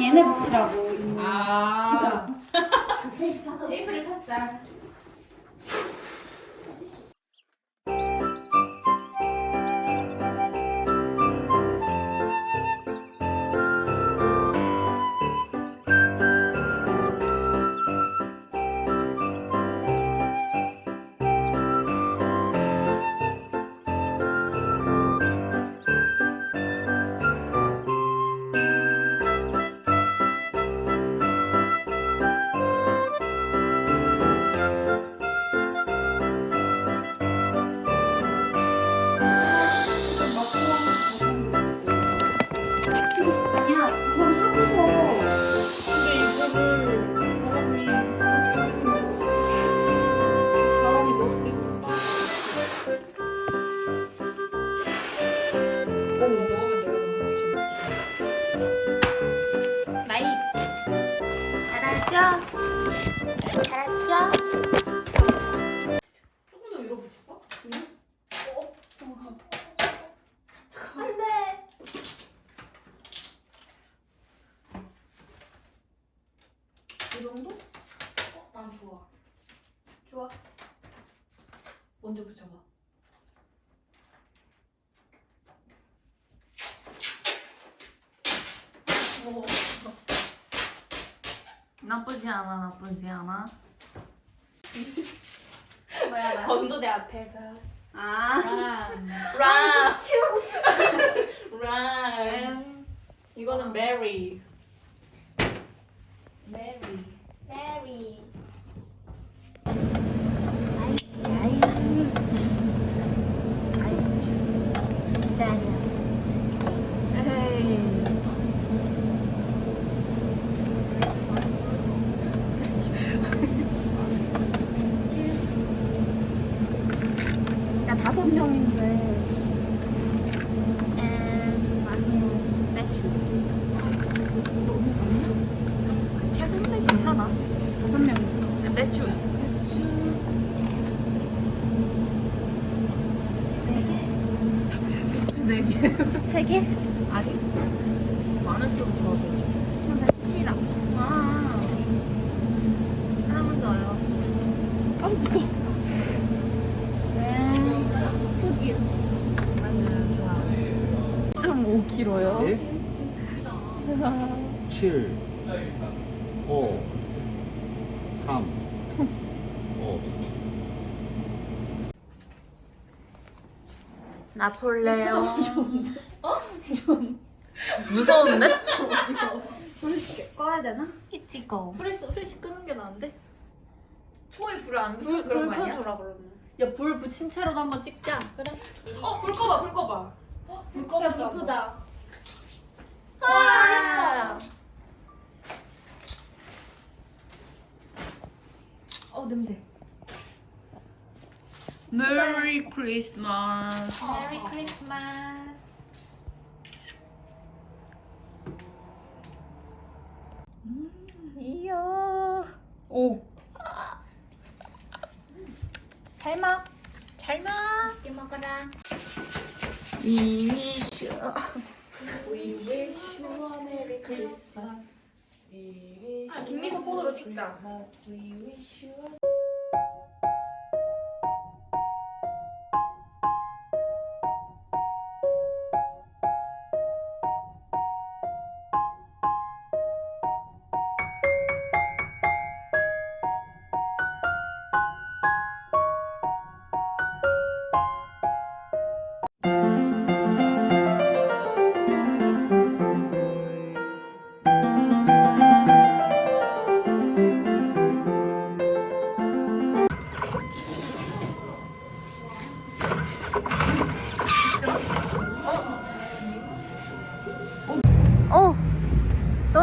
얘네 붙이라고. 아. 테이프를 찾자. 나쁘지 않아 나쁘지 않아. 뭐야, 뭐야. 건조대 앞에서. 아. 란 치우고 싶어 란 이거는 메리 메리. 에헤이 야, 다섯 명인데. 음, 많이 스태츄. 채소인데 괜찮아 다섯 명. 배추 네 개 세 개? 아니 많을수록 좋아져 나 싫어. 아 하나만 더요 아, 무거워. 후지. 맞아요 좋아 1.5kg요? 네? 7 5 3 5 나폴레옹 어? 좀. 무서운데? 불 꺼야 되나? 이치고 프레시 프레시 끄는 게 나은데 초에 불을 안 불, 붙여서 불 그런 거 아니야? 켜주라, 그러면. 야 불 붙인 채로도 한번 찍자 그래. 어 불 꺼봐 불 꺼봐 불 야, 꺼면서 불 끄자. 와. 어 냄새 메리 크리스마스 메리 크리스마스 이야 오 잘 먹. 잘 먹. 맛있게 먹어라. 이슈 We wish you a merry Christmas We wish 아, 김미소 폰으로 찍자. Christmas. We wish you a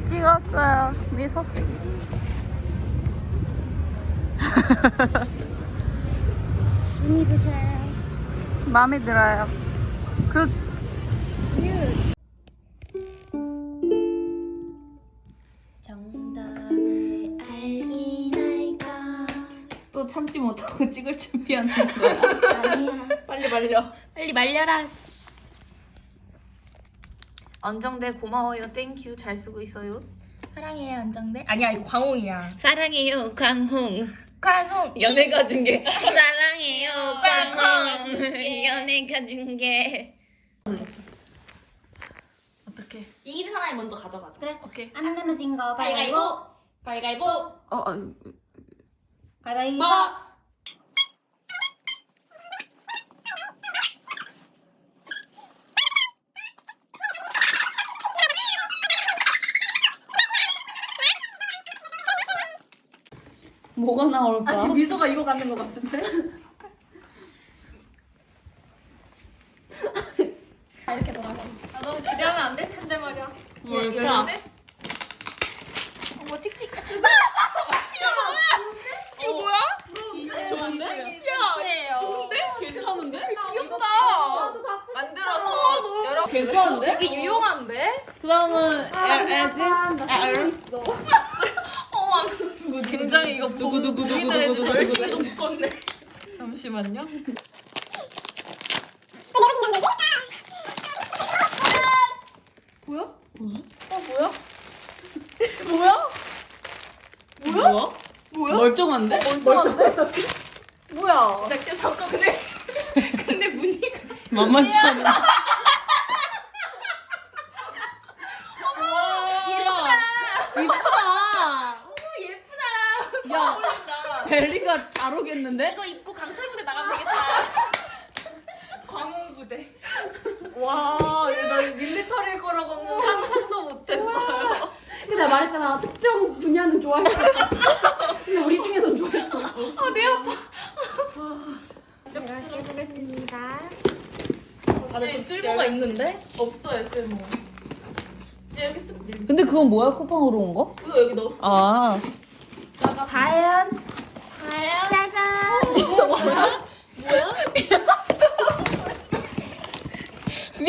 또 찍었어요 미소 이미 드셔요. 마음에 들어요 그 정답을 알긴 할까? 또 참지 못하고 찍을 준비하는 거야 아니야. 빨리 말려 빨리 말려라. 안정대 고마워요. 땡큐. 잘 쓰고 있어요. 사랑해요 안정대. 아니야 이거 광홍이야. 사랑해요. 강홍. 광홍. 연애가 준게 사랑해요. 강홍. 연애가 준게 어떻게? 이기는 사람이 먼저 가져가자. 그래. 오케이. 안 내면 진거 가위바위보. 가위바위보. 가위바위보. 어, 가위바위보. 뭐? 뭐가 나올까? 미소가 이거 갖는 것 같은데? 이렇게 돌아가. 아, 너무 기대하면 안 될 텐데 말이야. 뭘까? 어머 찍찍. 이거 뭐야? 좋은데? 야, 좋은데? 괜찮은데? 귀엽다. 만들어서 여러 괜찮은데? 되게 유용한데? 그 다음은 에즈? 알고 있어. 어, 굉장히 이거 누구 누구 누구 누구 누구 열심히 좀 묶었네. 잠시만요. 뭐야? 뭐야? 뭐야? 멀쩡한데? 뭐야? 근데 잠깐 근데 근데 무늬가 만만치 않은. 예쁘다. 이쁘다. 예쁘다. 야, 어울린다. 벨리가 잘 오겠는데? 이거 입고 강철 부대 나가면 되겠다. 광홍 부대. 와, 나 밀리터리일 거라고는 상상도 못했어요. 근데 말했잖아 특정 분야는 좋아할 수 있어. 근데 우리 중에선 좋아할 수 없어. 아, 내 아파. 제가 해보겠습니다. 다들 좀 쓸모가 있는데? 없어요, 쓸모. 이제 이렇게 쓱 밀. 근데 그건 뭐야? 쿠팡으로 온 거? 그거 여기 넣었어. 아. 과연 과연 짜잔. 저거 뭐야? 뭐야?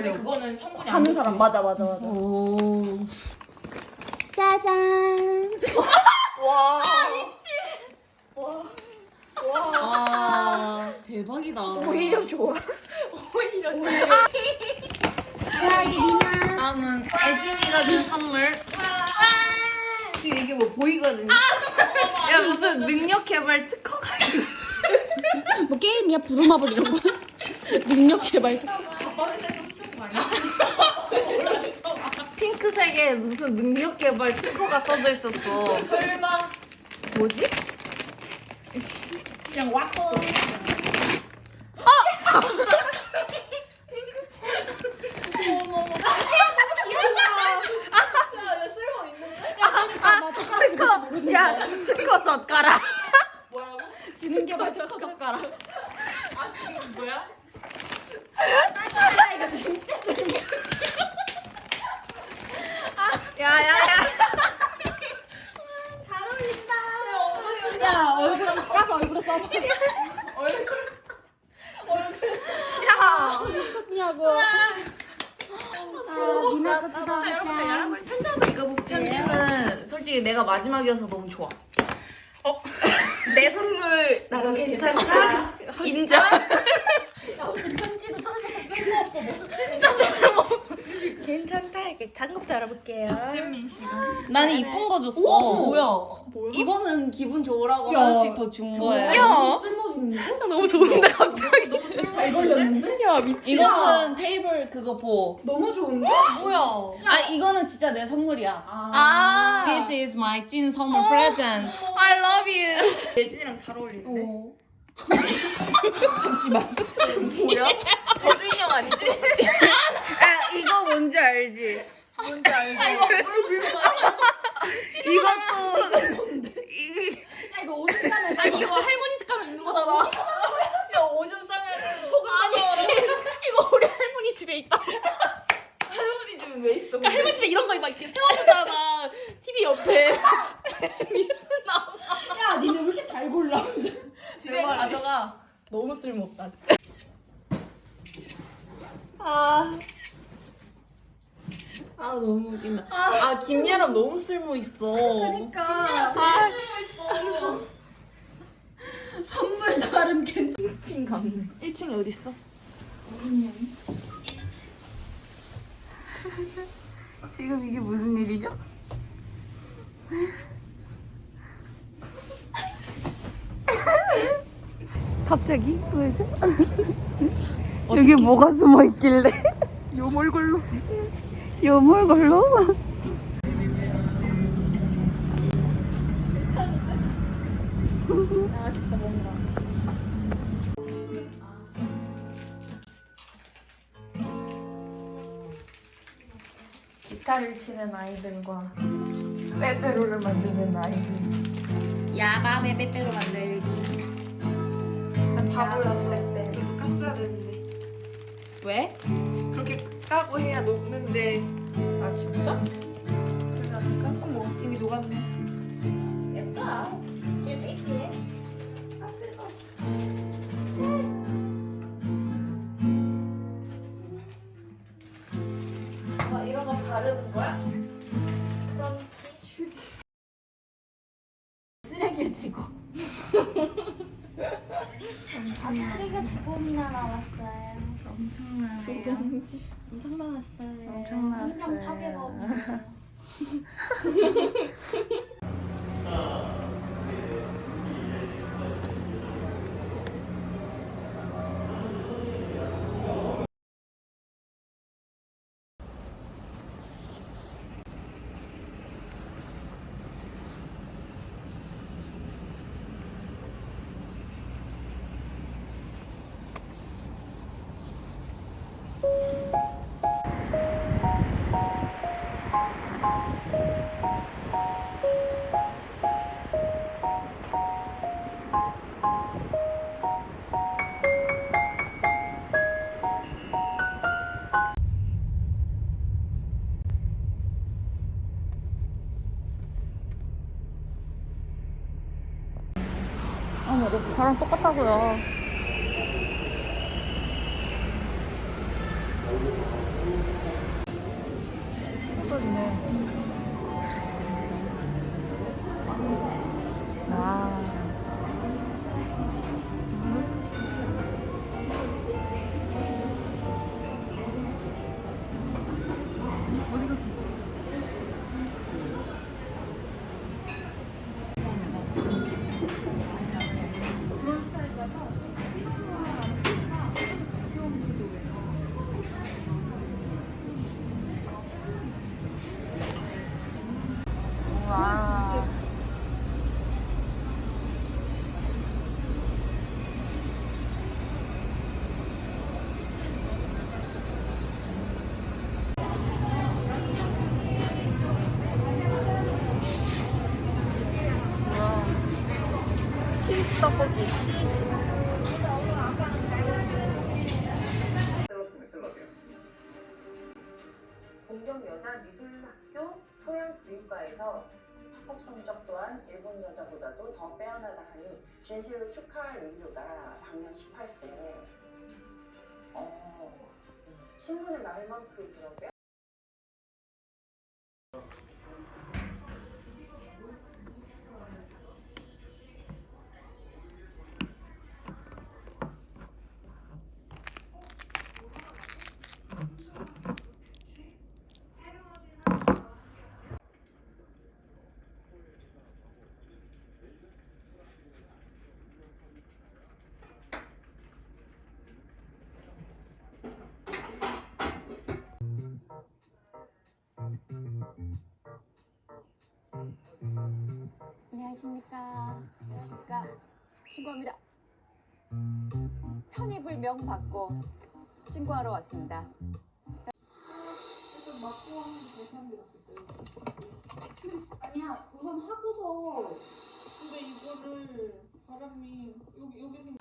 근데? 그거는 성분이 안 하는 돼. 사람 맞아 맞아 맞아. 오. 짜잔. 와. 아, 대박이다. 오히려 좋아. 오히려 좋아. 자 이제 미나. 다음은 애진이가 준 선물. 지금 이게 뭐 보이거든요. 야, 무슨 능력 개발 특허가 뭐 게임이야 부루마블 이런 거. 능력 개발. 핑크색에 무슨 능력 개발 특허가 써져 있었어. 설마 뭐지? 그냥 왁도. 특허. 야, 특허 젓가락. 뭐라고? 지능 개발 저 젓가락. 아, 뭐야? 아 이거 진짜 쓸모. 야, 야, 야. 잘 어울린다. 야 얼굴에 까서 얼굴에 써봐. 야. 미쳤냐고. 아 미나 여러분들. 여러분 편지 한번 읽어볼게요. 편지는 솔직히 내가 마지막이어서 너무 좋아. 어? 내 선물 나는 괜찮다. 인정. 야 어차피 편지도 처음부터 쓸모 없어. 뭐. 진짜 별로. 괜찮다. 이렇게 작은 알 알아볼게요. 나는 이쁜 거 줬어. 뭐야? 이거는 기분 좋으라고 야. 하나씩 더 준 거예요. 야. 쓸모 있는데? 너무 좋은데 갑자기. 잘 걸렸는데? 야 미치. 이것은 테이블 그거 보. 너무 좋은데? 뭐야? 아 이거는 진짜 내 선물이야. 아. This is my 찐 선물 present. I love you. 예진이랑 잘 어울리는데. 어. 잠시만. 뭐야? 저주인형 아니지? 아 이거 뭔지 알지? 뭔지 알지? 아 이거 무릎 불고 이것도 야 이거 오줌 싸네. 아니 이거 할머니 집 가면 있는 거잖아. 야 오줌 싸면은 소금 아니 이거 우리 할머니 집에 있다. 할머니 집은 왜 있어? 근데? TV 옆에 미친나. 야 니네 왜 이렇게 잘 골라? 집에 가져가. 너무 쓸모없다. 진짜. 아. 아 너무 웃긴다. 아 김예람 너무 쓸모 있어. 그러니까 아 씨. 선물 나름 괜찮. 1층 갔네. 1층이 어디 있어? 지금 이게 무슨 일이죠? 갑자기 왜죠? 여기 뭐가 숨어 있길래? 아쉽다 뭔가. 기타를 치는 아이들과 빼빼로를 만드는 아이들. 야밤에 빼빼로 만들기. 난 바보였어. 이것도 깠어야 되는데 왜? 그렇게 까고 해야 녹는데 아 진짜? 그러지 않을까? 어머 이미 녹았네. 예쁘지? 아 뜨거 아 이런 거 바르는 거야? 쓰레기를 치고. 쓰레기가 두 번이나 나왔어요. 엄청 나왔어요. 엄청 엄청 파괴가 없네요. 똑같다 여자 미술학교 서양 그림과에서 학업 성적 또한 일본 여자보다도 더 빼어나다 하니 진실로 축하할 의미로다. 방년 18세. 어, 신문에 나올 만큼이라고 안녕하십니까. 안녕하십니까. 신고합니다. 편의불명 받고 신고하러 왔습니다. 아니야 우선 하고서 근데 이거를 바람이 여기 여기 A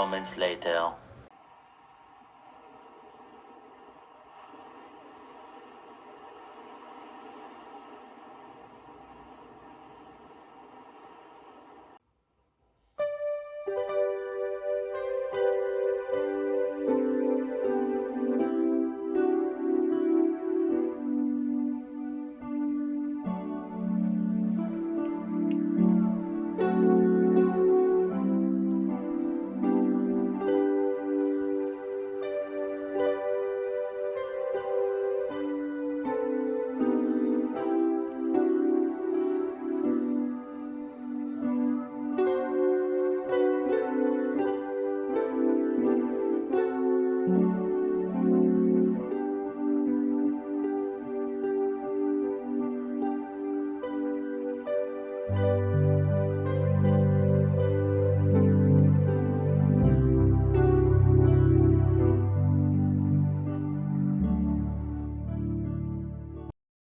moments later.